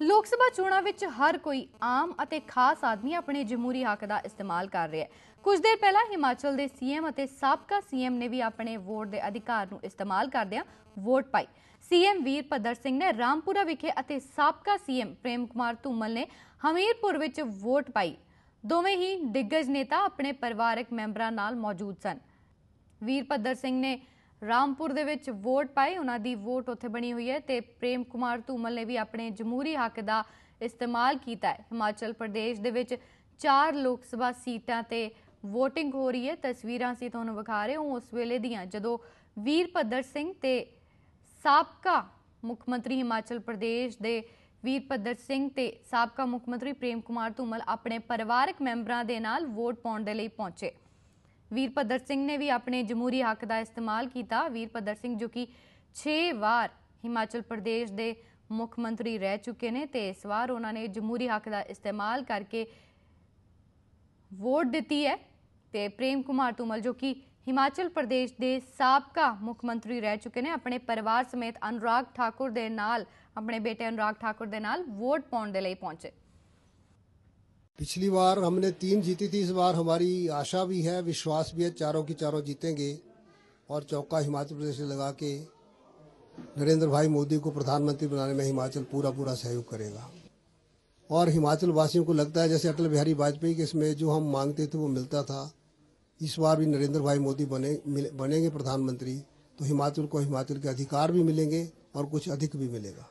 ਲੋਕ ਸਭਾ ਚੋਣਾਂ ਵਿੱਚ ਹਰ ਕੋਈ ਆਮ ਅਤੇ ਖਾਸ ਆਦਮੀ ਆਪਣੇ ਜਮਹੂਰੀ ਹੱਕ ਦਾ ਇਸਤੇਮਾਲ ਕਰ ਰਿਹਾ ਹੈ। ਕੁਝ ਦੇਰ ਪਹਿਲਾਂ ਹਿਮਾਚਲ ਦੇ ਸੀਐਮ ਅਤੇ ਸਾਬਕਾ ਸੀਐਮ ਨੇ ਵੀ ਆਪਣੇ ਵੋਟ ਦੇ ਅਧਿਕਾਰ ਨੂੰ ਇਸਤੇਮਾਲ ਕਰਦਿਆਂ ਵੋਟ ਪਾਈ। ਸੀਐਮ ਵੀਰ ਭੱਦਰ ਸਿੰਘ ਨੇ ਰਾਮਪੁਰਾ ਵਿਖੇ ਅਤੇ ਸਾਬਕਾ ਸੀਐਮ ਪ੍ਰੇਮ ਕੁਮਾਰ ਧੂਮਲ ਨੇ ਹਮੀਰਪੁਰ ਵਿੱਚ ਵੋਟ ਪਾਈ। ਦੋਵੇਂ ਹੀ ਦਿੱਗਜ ਨੇਤਾ ਆਪਣੇ ਪਰਿਵਾਰਕ ਮੈਂਬਰਾਂ ਨਾਲ ਮੌਜੂਦ ਸਨ। ਵੀਰ ਸਿੰਘ ਨੇ ਰਾਮਪੁਰ ਦੇ ਵਿੱਚ ਵੋਟ ਪਾਈ, ਉਹਨਾਂ ਦੀ ਵੋਟ ਉੱਥੇ ਬਣੀ ਹੋਈ ਹੈ ਤੇ ਪ੍ਰੇਮ ਕੁਮਾਰ ਧੂਮਲ ਨੇ ਵੀ ਆਪਣੇ ਜਮਹੂਰੀ ਹੱਕ ਦਾ ਇਸਤੇਮਾਲ ਕੀਤਾ ਹੈ। ਹਿਮਾਚਲ ਪ੍ਰਦੇਸ਼ ਦੇ ਵਿੱਚ ਚਾਰ ਲੋਕ ਸਭਾ ਸੀਟਾਂ ਤੇ ਵੋਟਿੰਗ ਹੋ ਰਹੀ ਹੈ। ਤਸਵੀਰਾਂ ਅਸੀਂ ਤੁਹਾਨੂੰ ਵਿਖਾ ਰਹੇ ਹਾਂ ਉਸ ਵੇਲੇ ਦੀਆਂ, ਜਦੋਂ ਵੀਰ ਸਿੰਘ ਤੇ ਸਾਬਕਾ ਮੁੱਖ ਮੰਤਰੀ ਹਿਮਾਚਲ ਪ੍ਰਦੇਸ਼ ਦੇ ਵੀਰਭੱਦਰ ਸਿੰਘ ਤੇ ਸਾਬਕਾ ਮੁੱਖ ਮੰਤਰੀ ਪ੍ਰੇਮ ਕੁਮਾਰ ਧੂਮਲ ਆਪਣੇ ਪਰਿਵਾਰਕ ਮੈਂਬਰਾਂ ਦੇ ਨਾਲ ਵੋਟ ਪਾਉਣ ਦੇ ਲਈ ਪਹੁੰਚੇ। ਵੀਰ ਸਿੰਘ ਨੇ ਵੀ ਆਪਣੇ ਜਮਹੂਰੀ ਹੱਕ ਦਾ ਇਸਤੇਮਾਲ ਕੀਤਾ। ਵੀਰ ਸਿੰਘ ਜੋ ਕਿ 6 ਵਾਰ ਹਿਮਾਚਲ ਪ੍ਰਦੇਸ਼ ਦੇ ਮੁੱਖ ਮੰਤਰੀ ਰਹਿ ਚੁੱਕੇ ਨੇ ਤੇ ਇਸ ਵਾਰ ਉਹਨਾਂ ਨੇ ਜਮਹੂਰੀ ਹੱਕ ਦਾ ਇਸਤੇਮਾਲ ਕਰਕੇ ਵੋਟ ਦਿੱਤੀ ਹੈ ਤੇ ਪ੍ਰੇਮ ਕੁਮਾਰ ਧੂਮਲ ਜੋ ਕਿ ਹਿਮਾਚਲ ਪ੍ਰਦੇਸ਼ ਦੇ ਸਾਬਕਾ ਮੁੱਖ ਮੰਤਰੀ ਰਹਿ ਚੁੱਕੇ ਨੇ, ਆਪਣੇ ਪਰਿਵਾਰ ਸਮੇਤ ਅਨੁਰਾਗ ਠਾਕੁਰ ਦੇ ਨਾਲ, ਆਪਣੇ ਬੇਟੇ ਅਨੁਰਾਗ ਠਾਕੁਰ ਦੇ ਨਾਲ ਵੋਟ ਪਾਉਣ ਦੇ ਲਈ ਪਹੁੰਚੇ। पिछली बार हमने तीन जीती थी, इस बार हमारी आशा भी है, विश्वास भी है, चारों की चारों जीतेंगे। और चौका हिमाचल प्रदेश से लगा के नरेंद्र भाई मोदी को प्रधानमंत्री बनाने में हिमाचल पूरा पूरा सहयोग करेगा। और हिमाचल वासियों को लगता है, जैसे अटल बिहारी वाजपेयी के इसमें जो हम मांगते थे वो मिलता था, इस बार भी नरेंद्र भाई मोदी बने बनेंगे प्रधानमंत्री तो हिमाचल को हिमाचल के अधिकार भी मिलेंगे और कुछ अधिक भी मिलेगा।